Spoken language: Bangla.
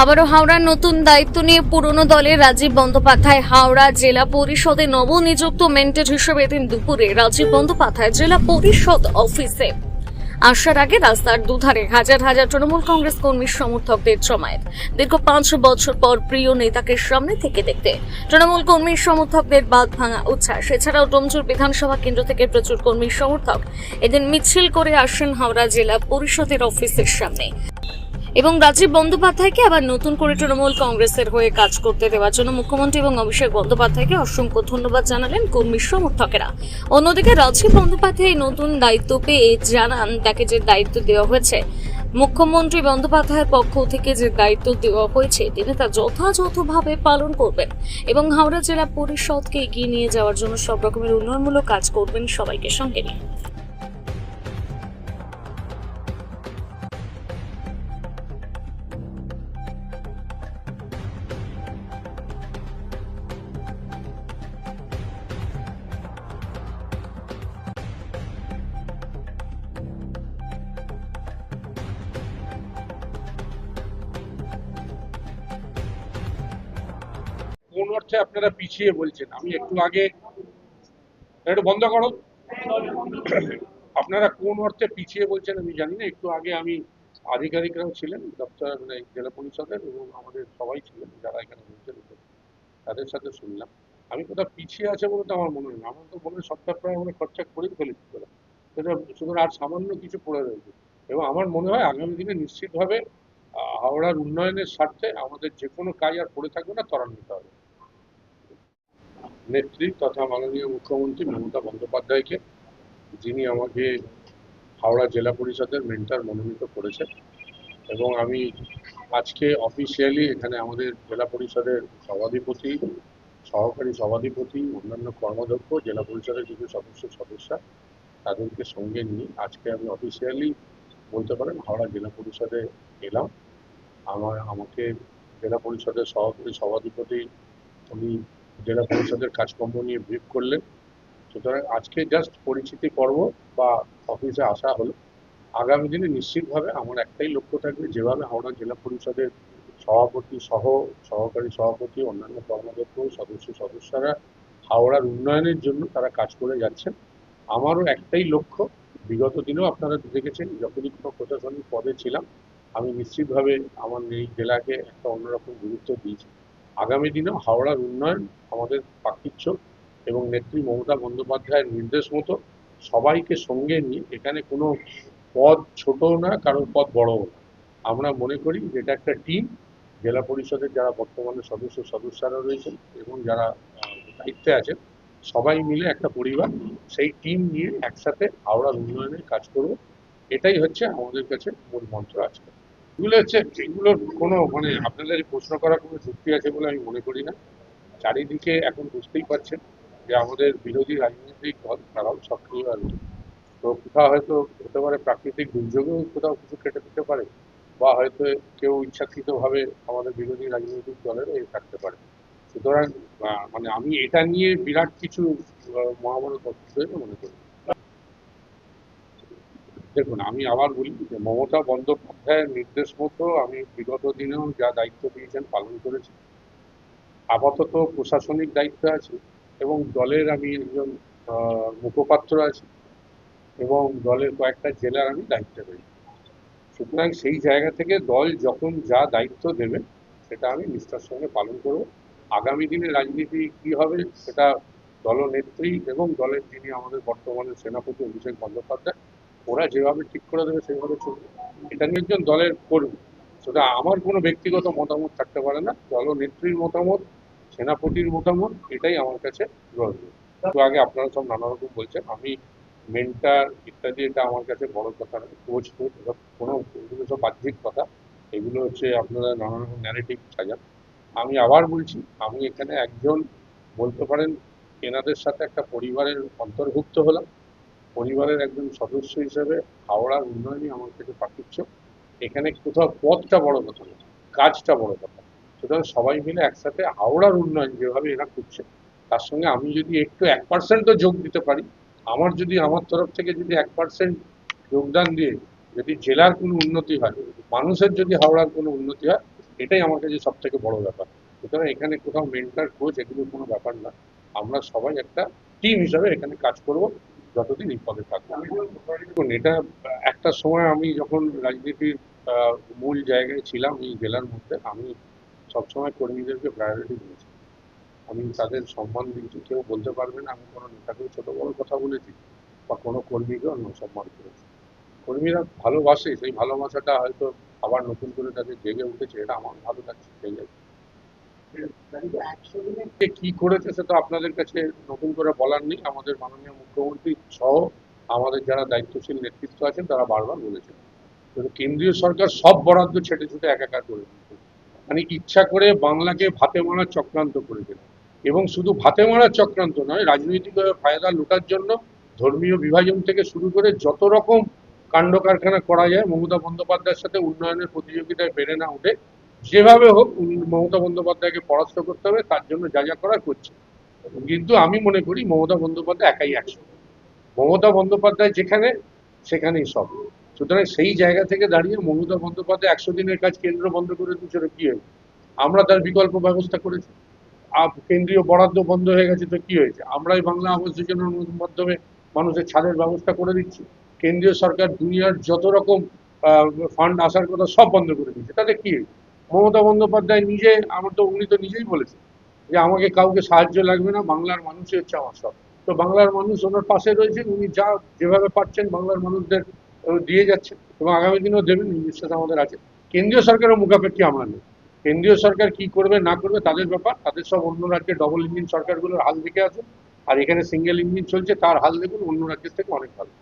আবারও হাওড়ার নতুন দায়িত্ব নিয়ে পুরনো দলের রাজীব বন্দ্যোপাধ্যায়। হাওড়া জেলা পরিষদে নবনিযুক্ত মেন্টেড হিসেবে দিন দুপুরে রাজীব বন্দ্যোপাধ্যায় জেলা পরিষদ অফিসে আসার আগে রাস্তার দুধারে হাজার হাজার তৃণমূল কংগ্রেস কর্মীর সমর্থকদের জমায়েত। দীর্ঘ পাঁচ বছর পর প্রিয় নেতাকে সামনে থেকে দেখতে তৃণমূল কর্মীর সমর্থকদের বাদ ভাঙা উচ্ছ্বাস। এছাড়াও ডোমজুর বিধানসভা কেন্দ্র থেকে প্রচুর কর্মীর সমর্থক এদিন মিছিল করে আসেন হাওড়া জেলা পরিষদের অফিসের সামনে। এবং রাজীব বন্দ্যোপাধ্যায়কে আবার নতুন করে তৃণমূল কংগ্রেসের হয়ে কাজ করতে দেওয়ার জন্য মুখ্যমন্ত্রী এবং অভিষেক বন্দ্যোপাধ্যায়কে অসংখ্য ধন্যবাদ জানালেন কর্মী সমর্থকেরা। অন্যদিকে রাজীব বন্দ্যোপাধ্যায় নতুন দায়িত্ব পেয়ে জানান তাকে যে দায়িত্ব দেওয়া হয়েছে। মুখ্যমন্ত্রী বন্দ্যোপাধ্যায়ের পক্ষ থেকে যে দায়িত্ব দেওয়া হয়েছে, তিনি তা যথাযথভাবে পালন করবেন এবং হাওড়া জেলা পরিষদকে এগিয়ে নিয়ে যাওয়ার জন্য সব রকমের উন্নয়নমূলক কাজ করবেন সবাইকে সঙ্গে নিয়ে। অর্থে আপনারা পিছিয়ে বলছেন। আমি একটু আগে একটু বন্ধ করো। আপনারা কোন অর্থে পিছিয়ে বলছেন আমি জানি না। একটু আগে আমি আধিকারিকরাও ছিলেন, দপ্তর মানে জেলা পরিষদের এবং আমাদের সবাই ছিলেন, যারা এখানে বলছেন তাদের সাথে শুনলাম। আমি কোথাও পিছিয়ে আছে বলে তো আমার মনে হয় না। আমার তো মনে হয় সবটা প্রায় আমরা খরচা করেই ফেলেছি সেটা শুধু আর সামান্য কিছু পড়ে রয়েছে। এবং আমার মনে হয় আগামী দিনে নিশ্চিতভাবে হাওড়ার উন্নয়নের স্বার্থে আমাদের যে কোনো কাজ আর পড়ে থাকবে না, ত্বরান্বিত হবে। নেত্রী তথা মাননীয় মুখ্যমন্ত্রী মমতা বন্দ্যোপাধ্যায়কে, যিনি আমাকে হাওড়া জেলা পরিষদের মেন্টার মনোনীত করেছেন। এবং আমি আজকে অফিসিয়ালি এখানে আমাদের জেলা পরিষদের সভাধিপতি, সহকারী সভাধিপতি, অন্যান্য কর্মাধ্যক্ষ, জেলা পরিষদের কিছু সদস্য, সদস্যা, তাদেরকে সঙ্গে নিয়ে আজকে আমি অফিসিয়ালি বলতে পারেন হাওড়া জেলা পরিষদে এলাম। আমার, আমাকে জেলা পরিষদের সহকারী সভাধিপতি, উনি জেলা পরিষদের কাজকর্ম নিয়ে ব্রিফ করলেন। সুতরাং আজকে জাস্ট পরিচিতি পর্ব বা অফিসে আসা হলো। আগামী দিনে নিশ্চিতভাবে আমার একটাই লক্ষ্য থাকবে, যেভাবে হাওড়া জেলা পরিষদের সভাপতি সহ, সহকারী সভাপতি, অন্যান্য কর্মদক্ষ, সদস্য, সদস্যরা হাওড়ার উন্নয়নের জন্য তারা কাজ করে যাচ্ছেন। আমারও একটাই লক্ষ্য, বিগত দিনেও আপনারা দেখেছেন, যখনই কোনো প্রশাসনিক পদে ছিলাম, আমি নিশ্চিতভাবে আমার এই জেলাকে একটা অন্যরকম গুরুত্ব দিয়েছি। আগামী দিনেও হাওড়ার উন্নয়ন, আমাদের পাকিচ্ছ এবং নেত্রী মমতা বন্দ্যোপাধ্যায়ের নির্দেশ মতো সবাইকে সঙ্গে নিয়ে, এখানে কোনো পদ ছোটও না, কারোর পদ বড়ও না। আমরা মনে করি যে এটা একটা টিম জেলা পরিষদের যারা বর্তমানে সদস্য সদস্যরা রয়েছেন এবং যারা দায়িত্বে আছেন, সবাই মিলে একটা পরিবার, সেই টিম নিয়ে একসাথে হাওড়ার উন্নয়নের কাজ করব। এটাই হচ্ছে আমাদের কাছে মূল মন্ত্র আজকে। এগুলো হচ্ছে এগুলোর কোনো মানে আপনাদের প্রশ্ন করার কোনো যুক্তি আছে বলে আমি মনে করি না চারিদিকে এখন বুঝতেই পারছেন যে আমাদের বিরোধী রাজনৈতিক দল তারাও সক্রিয় আছে তো কোথাও হয়তো হতে পারে প্রাকৃতিক দুর্যোগেও কোথাও কিছু কেটে দিতে পারে বা হয়তো কেউ ইচ্ছাকৃতভাবে আমাদের বিরোধী রাজনৈতিক দলেরও এ থাকতে পারে সুতরাং মানে আমি এটা নিয়ে বিরাট কিছু মহাভারত মনে করি। দেখুন, আমি আবার বলি যে মমতা বন্দ্যোপাধ্যায়ের নির্দেশ মতো আমি বিগত দিনেও যা দায়িত্ব দিয়েছেন পালন করেছি। আপাতত প্রশাসনিক দায়িত্ব আছে এবং দলের আমি একজন মুখপাত্র আছি এবং দলের কয়েকটা জেলার আমি দায়িত্ব রয়েছি। সুতরাং সেই জায়গা থেকে দল যখন যা দায়িত্ব দেবে সেটা আমি নিষ্ঠার সঙ্গে পালন করব। আগামী দিনে রাজনীতি কি হবে সেটা দলনেত্রী এবং দলের যিনি আমাদের বর্তমানে সেনাপতি অভিষেক বন্দ্যোপাধ্যায় ওরা যেভাবে ঠিক করে দেবে, সেভাবে চলবে। এটা নিয়ে একজন দলের কর্মী। সেটা আমার কোনো ব্যক্তিগত মতামত থাকতে পারে না। দলনেত্রীর মতামত, সেনাপতির মতামত, এটাই আমার কাছে গ্রহণীয় একটু আগে আপনারা সব নানা রকম বলছেন, আমি মেন্টার ইত্যাদি, এটা আমার কাছে বড় কথা নয়। কোচ কোচ এসব কোনো, এগুলো সব বাহ্যিক কথা। এগুলো হচ্ছে আপনারা নানা রকম ন্যারেটিভ সাজান। আমি আবার বলছি, আমি এখানে একজন, বলতে পারেন, এনাদের সাথে একটা পরিবারের অন্তর্ভুক্ত হলাম। পরিবারের একজন সদস্য হিসেবে হাওড়ার উন্নয়নই আমার কাছে পাঠিয়েছ এখানে কোথাও পথটা বড় কথা না কাজটা বড় কথা। সুতরাং সবাই মিলে একসাথে হাওড়ার উন্নয়ন যেভাবে এরা করছে, তার সঙ্গে আমি যদি একটু এক পার্সেন্টও যোগ দিতে পারি, আমার যদি, আমার তরফ থেকে যদি এক পার্সেন্ট যোগদান দিয়ে যদি জেলার কোনো উন্নতি হয়, মানুষের যদি হাওড়ার কোনো উন্নতি হয়, এটাই আমার কাছে সব থেকে বড় ব্যাপার। সুতরাং এখানে কোথাও মেন্টার কোচ এগুলো কোনো ব্যাপার না। আমরা সবাই একটা টিম হিসাবে এখানে কাজ করব। যতদিন এই পদে থাকব। এটা একটা সময় আমি যখন রাজনীতির মূল জায়গায় ছিলাম এই জেলার মধ্যে, আমি সবসময় কর্মীদেরকে প্রায়োরিটি দিয়েছি। আমি তাদের সম্মান দিয়েছি কেউ বলতে পারবে না, আমি কোনো নেতাকেও ছোট বড় কথা বলেছি বা কোনো কর্মীকেও আমি সম্মান করেছি। কর্মীরা ভালোবাসে, সেই ভালোবাসাটা হয়তো আবার নতুন করে তাদের জেগে উঠেছে, এটা আমার ভালো লাগছে সেই। কে করেছে সেটা আপনাদের কাছে নতুন করে বলার নেই। আমাদের মাননীয় মুখ্যমন্ত্রী সহ আমাদের যারা দায়িত্বশীল নেতৃত্ব আছেন, তারা বারবার বলেছেন। কেন্দ্রীয় সরকার সব বরাদ্দ ছেটে ছুটে একাকার করে দিয়েছে। মানে ইচ্ছা করে বাংলাকে ভাতে মারার চক্রান্ত করেছেন। এবং শুধু ভাতে মারার চক্রান্ত নয় রাজনৈতিকভাবে ফায়দা লুটার জন্য ধর্মীয় বিভাজন থেকে শুরু করে যত রকম কাণ্ড কারখানা করা যায়, মমতা বন্দ্যোপাধ্যায়ের সাথে উন্নয়নের প্রতিযোগিতায় বেড়ে না উঠে যেভাবে হোক, উনি- মমতা বন্দ্যোপাধ্যায়কে পরাস্ত করতে হবে, তার জন্য যা যা করা করছে। কিন্তু আমি মনে করি মমতা বন্দ্যোপাধ্যায় একাই একশো। মমতা বন্দ্যোপাধ্যায় যেখানে, সেখানেই সব। সুতরাং সেই জায়গা থেকে দাঁড়িয়ে মমতা বন্দ্যোপাধ্যায় একশো দিনের কাজ কেন্দ্র বন্ধ করে দিয়েছিল কি হয়েছে? আমরা তার বিকল্প ব্যবস্থা করেছি। কেন্দ্রীয় বরাদ্দ বন্ধ হয়ে গেছে, তো কি হয়েছে? আমরাই বাংলা আবাস যোজনার মাধ্যমে মানুষের ছাদের ব্যবস্থা করে দিচ্ছি। কেন্দ্রীয় সরকার দুনিয়ার যত রকম ফান্ড আসার কথা সব বন্ধ করে দিচ্ছে তাতে কি হয়েছে? মমতা বন্দ্যোপাধ্যায় নিজে, আমার তো উনি তো নিজেই বলেছেন যে আমাকে কাউকে সাহায্য লাগবে না, বাংলার মানুষই হচ্ছে আমার সব। তো বাংলার মানুষ ওনার পাশে রয়েছেন, উনি যা যেভাবে পাচ্ছেন বাংলার মানুষদের দিয়ে যাচ্ছেন এবং আগামী দিনেও দেবেন বিশ্বাস আমাদের আছে। কেন্দ্রীয় সরকারের মুখাপেক্ষি আমরা নেই। কেন্দ্রীয় সরকার কি করবে, না করবে, তাদের ব্যাপার। তাদের সব অন্য রাজ্যে ডবল ইঞ্জিন সরকারগুলোর হাল দেখে আছে আর এখানে সিঙ্গেল ইঞ্জিন চলছে, তার হাল দেখুন, অন্য রাজ্যের থেকে অনেক ভালো।